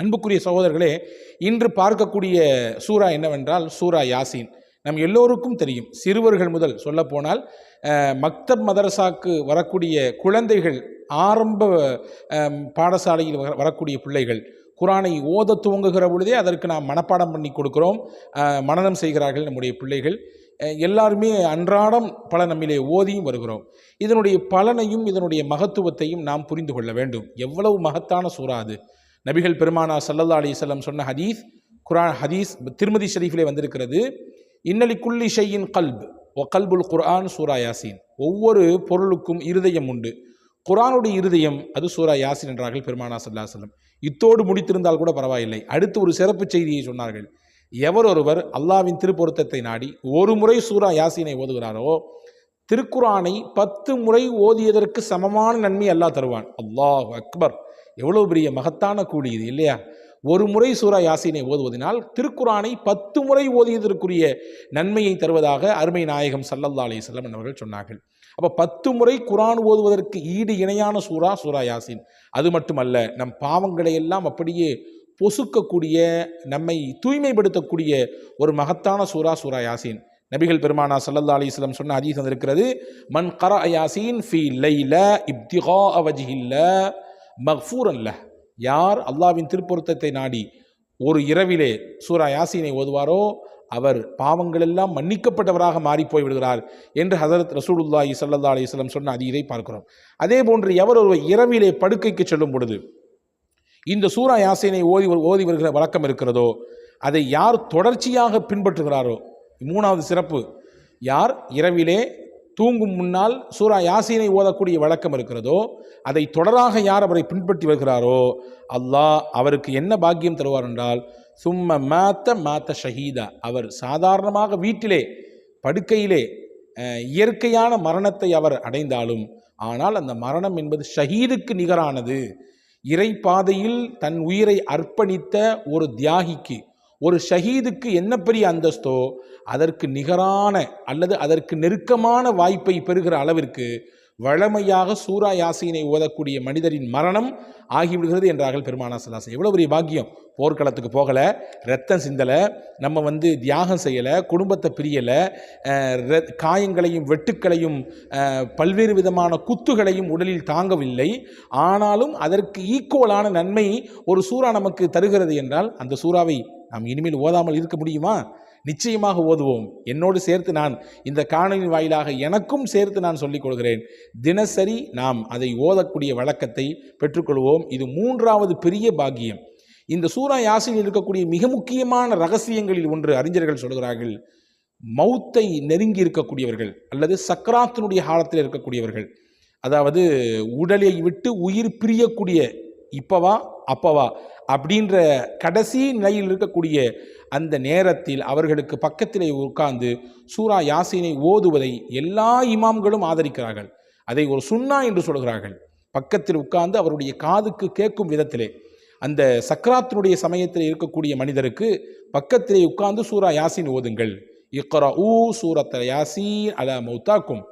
அன்புக்குரிய சகோதரர்களே இன்று பார்க்கக்கூடிய சூரா என்னவென்றால் சூரா யாசீன். நம் எல்லோருக்கும் தெரியும் சிறுவர்கள் முதல் சொல்லப்போனால் மக்தப் மதரசாக்கு வரக்கூடிய குழந்தைகள் ஆரம்ப பாடசாலையில் வரக்கூடிய பிள்ளைகள் குரானை ஓத துவங்குகிற பொழுதே அதற்கு நாம் மனப்பாடம் பண்ணி கொடுக்கிறோம் அஹ், மனனம் செய்கிறார்கள் நம்முடைய பிள்ளைகள். எல்லாருமே அன்றாடம் பல நம்மிலே ஓதியும் வருகிறோம். இதனுடைய பலனையும் இதனுடைய மகத்துவத்தையும் நாம் புரிந்து கொள்ள வேண்டும். எவ்வளவு மகத்தான சூறா அது. நபிகள் பெருமானா சல்லல்லா அலிசல்லம் சொன்ன ஹதீஸ் குரான் ஹதீஸ் திருமதி ஷரீஃபிலே வந்திருக்கிறது. இன்னலி குல்லி ஷையின் கல்ப் ஒ கல்புல் குர்ஆன் சூரா யாசின். ஒவ்வொரு பொருளுக்கும் இருதயம் உண்டு. குரானுடைய இருதயம் அது சூரா யாசின் என்றார்கள் பெருமானா சல்லா செல்லம் இத்தோடு முடித்திருந்தால் கூட பரவாயில்லை. அடுத்து ஒரு சிறப்பு செய்தியை சொன்னார்கள். எவர் ஒருவர் அல்லாவின் திருப்பொருத்தத்தை நாடி ஒரு முறை சூரா யாசீனை ஓதுகிறாரோ திருக்குரானை பத்து முறை ஓதியதற்கு சமமான நன்மை அல்லாஹ் தருவான். அல்லாஹ் அக்பர். எவ்வளவு பெரிய மகத்தான கூலி இது இல்லையா? ஒரு முறை சூரா யாசினை ஓதுவதனால் திருக்குரானை பத்து முறை ஓதியதற்குரிய நன்மையை தருவதாக அருமை நாயகம் சல்லல்லா அலிசல்லம் அவர்கள் சொன்னார்கள். அப்போ பத்து முறை குரான் ஓதுவதற்கு ஈடு இணையான சூரா சூரா யாசின். அது மட்டுமல்ல நம் பாவங்களை எல்லாம் அப்படியே பொசுக்கக்கூடிய நம்மை தூய்மைப்படுத்தக்கூடிய ஒரு மகத்தான சூரா சூரா யாசின். நபிகள் பெருமானா சல்லல்லா அலிஸ்லம் சொன்ன அதிகம் வந்திருக்கிறது மன் கர யாசீன் ஃபி லைல இப்திகா அவஜிஹில்ல மஃபூர் அல்ல யார் அல்லாவின் திருப்பொருத்தத்தை நாடி ஒரு இரவிலே சூரா யாசீனை ஓதுவாரோ அவர் பாவங்கள் எல்லாம் மன்னிக்கப்பட்டவராக மாறி போய் விடுகிறார் என்று ஹசரத் ரசூலுல்லாஹி சல்லா அலைஹி சொன்ன அது இதை பார்க்கிறோம். அதே போன்று எவர் ஒரு இரவிலே படுக்கைக்கு செல்லும் பொழுது இந்த சூரா யாசீனை ஓதி ஓதி வருகிற வழக்கம் இருக்கிறதோ அதை யார் தொடர்ச்சியாக பின்பற்றுகிறாரோ மூணாவது சிறப்பு யார் இரவிலே தூங்கும் முன்னால் சூரா யாசீனை ஓதக்கூடிய வழக்கம் இருக்கிறதோ அதை தொடராக யார் அவரை பின்பற்றி வருகிறாரோ அல்லாஹ் அவருக்கு என்ன பாக்கியம் தருவார் என்றால் சும்ம மாத்த மாத்த ஷஹீதா. அவர் சாதாரணமாக வீட்டிலே படுக்கையிலே இயற்கையான மரணத்தை அவர் அடைந்தாலும் ஆனால் அந்த மரணம் என்பது ஷஹீதுக்கு நிகரானது. இறை பாதையில் தன் உயிரை அர்ப்பணித்த ஒரு தியாகிக்கு ஒரு ஷஹீதுக்கு என்ன பெரிய அந்தஸ்தோ அதற்கு நிகரான அல்லது அதற்கு நெருக்கமான வாய்ப்பை பெறுகிற அளவிற்கு வழமையாக சூரா யாசீனை ஓதக்கூடிய மனிதரின் மரணம் ஆகிவிடுகிறது என்றார்கள் பெருமானா சலாசன் எவ்வளோ பெரிய பாக்கியம். போர்க்களத்துக்கு போகலை ரத்தம் சிந்தலை நம்ம வந்து தியாகம் செய்யலை குடும்பத்தை பிரியலை காயங்களையும் வெட்டுக்களையும் பல்வேறு விதமான குத்துகளையும் உடலில் தாங்கவில்லை. ஆனாலும் அதற்கு ஈக்குவலான நன்மை ஒரு சூறா நமக்கு தருகிறது என்றால் அந்த சூறாவை நாம் இனிமேல் ஓதாமல் இருக்க முடியுமா? நிச்சயமாக ஓதுவோம். என்னோடு சேர்த்து நான் இந்த காணொலி வாயிலாக எனக்கும் சேர்த்து நான் சொல்லிக் கொள்கிறேன். தினசரி நாம் அதை ஓதக்கூடிய வழக்கத்தை பெற்றுக்கொள்வோம். இது மூன்றாவது பெரிய பாக்கியம். இந்த சூரா யாசினில் இருக்கக்கூடிய மிக முக்கியமான ரகசியங்களில் ஒன்று அறிஞர்கள் சொல்கிறார்கள். மௌத்தை நெருங்கி இருக்கக்கூடியவர்கள் அல்லது சக்கராத்தினுடைய காலத்தில் இருக்கக்கூடியவர்கள். அதாவது உடலை விட்டு உயிர் பிரியக்கூடிய இப்பவா அப்பவா. அப்படின்ற கடைசி நிலையில் இருக்கக்கூடிய அந்த நேரத்தில் அவர்களுக்கு பக்கத்திலே உட்கார்ந்து சூரா யாசினை ஓதுவதை எல்லா இமாம்களும் ஆதரிக்கிறார்கள். அதை ஒரு சுண்ணா என்று சொல்கிறார்கள். பக்கத்தில் உட்கார்ந்து அவருடைய காதுக்கு கேட்கும் விதத்திலே அந்த சக்கராத்தினுடைய சமயத்தில் இருக்கக்கூடிய மனிதருக்கு பக்கத்திலே உட்கார்ந்து சூரா யாசின் ஓதுங்கள். இக்கரா ஊ சூரத்த யாசின் அல மௌத்தாக்கும்.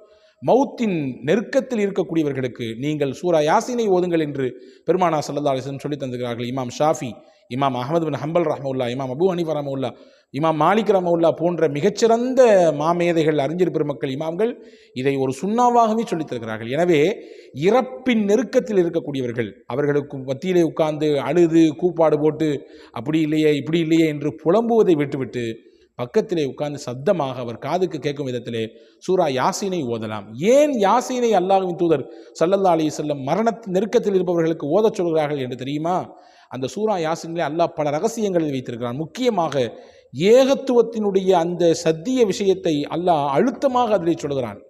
மௌத்தின் நெருக்கத்தில் இருக்கக்கூடியவர்களுக்கு நீங்கள் சூரா யாசினை ஓதுங்கள் என்று பெருமானா சல்லா அலிசன் சொல்லி தந்துகிறார்கள் இமாம் ஷாஃபி இமாம் அகமது பின் ஹம்பல் ரஹமுல்லா இமாம் அபு ஹனீஃப் ரஹமுல்லா இமாம் மாலிக் ரஹமுல்லா போன்ற மிகச்சிறந்த மாமேதைகள் அறிஞர் பெருமக்கள் இமாம்கள் இதை ஒரு சுண்ணாவாகவே சொல்லித் தருகிறார்கள் எனவே இறப்பின் நெருக்கத்தில் இருக்கக்கூடியவர்கள் அவர்களுக்கு மத்தியிலே உட்கார்ந்து அழுது கூப்பாடு போட்டு அப்படி இல்லையே இப்படி இல்லையே என்று புலம்புவதை விட்டுவிட்டு பக்கத்திலே உட்கார்ந்து சத்தமாக அவர் காதுக்கு கேட்கும் விதத்திலே சூரா யாசீனை ஓதலாம். ஏன் யாசீனை அல்லாஹுவின் தூதர் சல்லல்லா அலி செல்லம் மரணத்தின் நெருக்கத்தில் இருப்பவர்களுக்கு ஓதச் சொல்கிறார்கள் என்று தெரியுமா? அந்த சூரா யாசினிலே அல்லாஹ் பல ரகசியங்களில் வைத்திருக்கிறான். முக்கியமாக ஏகத்துவத்தினுடைய அந்த சத்திய விஷயத்தை அல்லாஹ் அழுத்தமாக அதிலே சொல்கிறான்.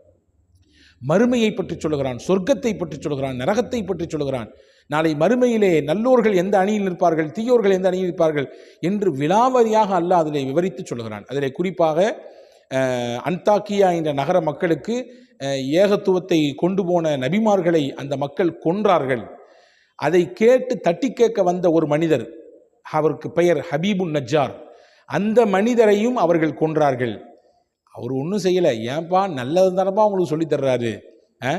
மறுமையை பற்றி சொல்கிறான் சொர்க்கத்தை பற்றி சொல்கிறான் நரகத்தை பற்றி சொல்கிறான் நாளை மறுமையிலே நல்லோர்கள் எந்த அணியில் நிற்பார்கள் தீயோர்கள் எந்த அணியில் நிற்பார்கள் என்று விலாவரியாக அல்ல அதிலே விவரித்து சொல்கிறான் அதிலே குறிப்பாக அன்தாக்கியா என்ற நகர மக்களுக்கு ஏகத்துவத்தை கொண்டு போன நபிமார்களை அந்த மக்கள் கொன்றார்கள். அதை கேட்டு தட்டி கேட்க வந்த ஒரு மனிதர் அவருக்கு பெயர் ஹபீபுன் நஜ்ஜார். அந்த மனிதரையும் அவர்கள் கொன்றார்கள். அவர் ஒன்றும் செய்யலை. ஏன்பா? நல்லது தானப்பா அவங்களுக்கு சொல்லித் தர்றாரு. ஆ?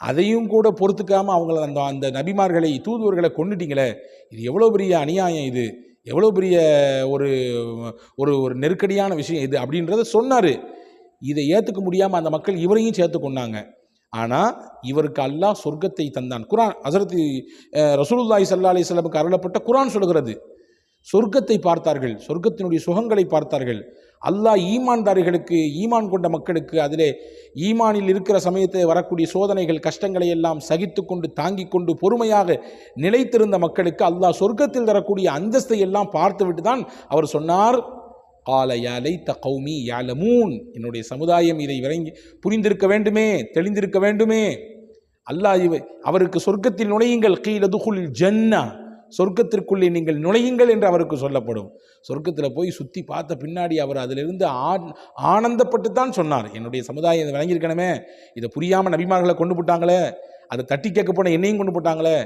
அதையும் கூட பொறுத்துக்காமல் அவங்கள அந்த அந்த நபிமார்களை தூதுவர்களை கொண்டுட்டீங்களே இது எவ்வளோ பெரிய அநியாயம் இது. எவ்வளோ பெரிய ஒரு ஒரு ஒரு நெருக்கடியான விஷயம் இது அப்படின்றத சொன்னார். இதை ஏற்றுக்க முடியாமல் அந்த மக்கள் இவரையும் சேர்த்து கொண்டாங்க ஆனால் இவருக்கு அல்லாஹ் சொர்க்கத்தை தந்தான். குரான் அசரத்து ரசூலுல்லாஹி சல்லா அலி சொல்லமுக்கு அருளப்பட்ட குரான் சொல்கிறது சொர்க்கத்தை பார்த்தார்கள். சொர்க்கத்தினுடைய சுகங்களை பார்த்தார்கள். அல்லாஹ் ஈமான்தாரிகளுக்கு ஈமான் கொண்ட மக்களுக்கு அதிலே ஈமானில் இருக்கிற சமயத்தில் வரக்கூடிய சோதனைகள் கஷ்டங்களை எல்லாம் சகித்து கொண்டு தாங்கிக் கொண்டு பொறுமையாக நிலைத்திருந்த மக்களுக்கு அல்லாஹ் சொர்க்கத்தில் தரக்கூடிய அந்தஸ்தை எல்லாம் பார்த்துவிட்டு தான் அவர் சொன்னார் கால யாலை த கௌமி யாலமூன். என்னுடைய சமுதாயம் இதை விளங்கி புரிந்திருக்க வேண்டுமே தெளிந்திருக்க வேண்டுமே. அல்லாஹ் அவருக்கு சொர்க்கத்தில் நுழையுங்கள். கீழதுகுல் ஜன்னா. சொர்க்கத்திற்குள்ளே நீங்கள் நுழையுங்கள் என்று அவருக்கு சொல்லப்படும். சொர்க்கத்தில் போய் சுற்றி பார்த்த பின்னாடி அவர் அதிலிருந்து ஆ ஆனந்தப்பட்டு தான் சொன்னார். என்னுடைய சமுதாயம் இதை வழங்கியிருக்கணுமே. இதை புரியாமல் நபிமார்களை கொண்டு போட்டாங்களே. அதை தட்டி கேட்க போன என்னையும் கொண்டு போட்டாங்களே.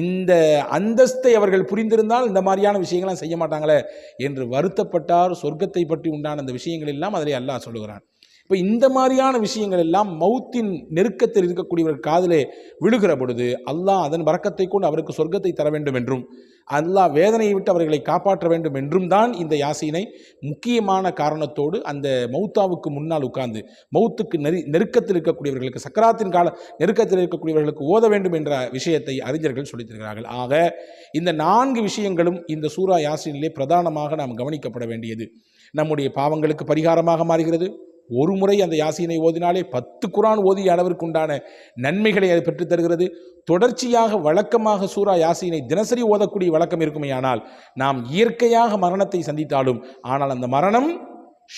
இந்த அந்தஸ்தை அவர்கள் புரிந்திருந்தால் இந்த மாதிரியான விஷயங்கள்லாம் செய்ய மாட்டாங்களே என்று வருத்தப்பட்டார். சொர்க்கத்தை பற்றி உண்டான அந்த விஷயங்கள் எல்லாம் அதிலே அல்லாஹ் சொல்லுகிறான். இப்போ இந்த மாதிரியான விஷயங்கள் எல்லாம் மௌத்தின் நெருக்கத்தில் இருக்கக்கூடியவர் காதலே விழுகிற பொழுது அல்லாஹ் அதன் வரக்கத்தை கொண்டு அவருக்கு சொர்க்கத்தை தர வேண்டும் என்றும் அல்லாஹ் வேதனையை விட்டு அவர்களை காப்பாற்ற வேண்டும் என்றும் தான் இந்த யாசீனை முக்கியமான காரணத்தோடு அந்த மௌத்தாவுக்கு முன்னால் உட்கார்ந்து மௌத்துக்கு நெரு நெருக்கத்தில் இருக்கக்கூடியவர்களுக்கு சக்கராத்தின் கால நெருக்கத்தில் இருக்கக்கூடியவர்களுக்கு ஓத வேண்டும் என்ற விஷயத்தை அறிஞர்கள் சொல்லித்திருக்கிறார்கள். ஆக இந்த நான்கு விஷயங்களும் இந்த சூரா யாசீனிலே பிரதானமாக நாம் கவனிக்கப்பட வேண்டியது. நம்முடைய பாவங்களுக்கு பரிகாரமாக மாறுகிறது. ஒரு முறை அந்த யாசீனை ஓதினாலே பத்து குரான் ஓதிய அளவிற்கு உண்டான நன்மைகளை அது பெற்றுத் தருகிறது. தொடர்ச்சியாக வழக்கமாக சூரா யாசீனை தினசரி ஓதக்கூடிய வழக்கம் இருக்குமேயானால் நாம் இயற்கையாக மரணத்தை சந்தித்தாலும் ஆனால் அந்த மரணம்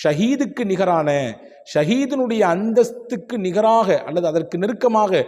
ஷஹீதுக்கு நிகரான ஷஹீதினுடைய அந்தஸ்துக்கு நிகராக அல்லது அதற்கு நெருக்கமாக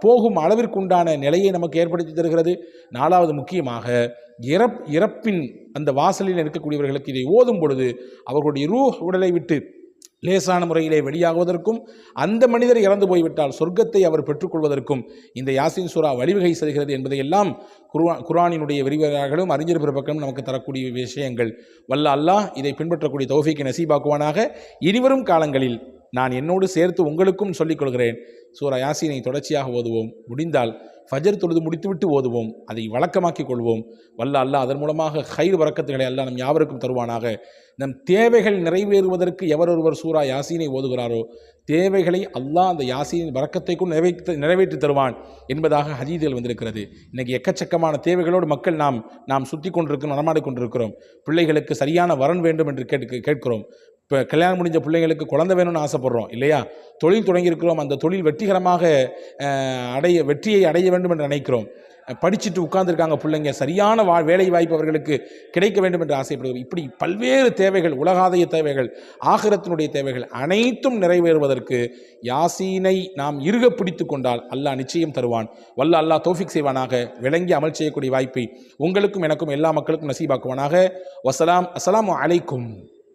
போகும் அளவிற்கு உண்டான நிலையை நமக்கு ஏற்படுத்தி தருகிறது. நாலாவது முக்கியமாக இறப் இறப்பின் அந்த வாசலில் இருக்கக்கூடியவர்களுக்கு இதை ஓதும் பொழுது அவர்களுடைய ரூ உடலை விட்டு லேசான முறையிலே வெளியாகுவதற்கும் அந்த மனிதர் இறந்து போய்விட்டால் சொர்க்கத்தை அவர் பெற்றுக்கொள்வதற்கும் இந்த யாசின் சூரா வழிவகை செல்கிறது என்பதையெல்லாம் குர்வா குர்ஆனினுடைய விரிவுரையாளர்களும் அறிஞர் பிறப்பக்கம் நமக்கு தரக்கூடிய விஷயங்கள். வல்ல அல்லாஹ் இதை பின்பற்றக்கூடிய தௌஃபிக்கு நசீபாக்குவானாக. இனிவரும் காலங்களில் நான் என்னோடு சேர்த்து உங்களுக்கும் சொல்லிக் கொள்கிறேன் சூரா யாசீனை தொடர்ச்சியாக ஓதுவோம். முடிந்தால் ஃபஜர் தொழுது முடித்துவிட்டு ஓதுவோம். அதை வழக்கமாக்கிக் கொள்வோம். வல்ல அல்லாஹ் அதன் மூலமாக ஹைர் வரக்கத்துகளை அல்லாஹ் நம் யாவருக்கும் தருவானாக. நம் தேவைகள் நிறைவேறுவதற்கு எவரொருவர் சூரா யாசீனை ஓதுகிறாரோ தேவைகளை அல்லாஹ் அந்த யாசீனின் வரக்கத்தைக்கும் நிறைவேற்ற நிறைவேற்றி தருவான் என்பதாக ஹதீதில் வந்திருக்கிறது. இன்றைக்கி எக்கச்சக்கமான தேவைகளோடு மக்கள் நாம் நாம் சுற்றி கொண்டிருக்கிறோம் நடமாடி கொண்டிருக்கிறோம். பிள்ளைகளுக்கு சரியான வரன் வேண்டும் என்று கேட்டு கேட்கிறோம். இப்போ கல்யாணம் முடிஞ்ச பிள்ளைங்களுக்கு குழந்தை வேணும்னு ஆசைப்படுறோம் இல்லையா? தொழில் தொடங்கியிருக்கிறோம் அந்த தொழில் வெற்றிகரமாக அடைய வெற்றியை அடைய வேண்டும் என்று நினைக்கிறோம். படிச்சுட்டு உட்கார்ந்துருக்காங்க பிள்ளைங்க சரியான வா வேலை வாய்ப்பு அவர்களுக்கு கிடைக்க வேண்டும் என்று ஆசைப்படுகிறோம். இப்படி பல்வேறு தேவைகள் உலகாதய தேவைகள் ஆகரத்தினுடைய தேவைகள் அனைத்தும் நிறைவேறுவதற்கு யாசீனை நாம் இறுக பிடித்து கொண்டால் அல்லாஹ் நிச்சயம் தருவான். வல்ல அல்லாஹ் தோஃபிக் செய்வானாக. விளங்கி அமல் செய்யக்கூடிய வாய்ப்பை உங்களுக்கும் எனக்கும் எல்லா மக்களுக்கும் நசீபாக்குவானாக. வசலாம் அஸ்லாம் அலைக்கும்.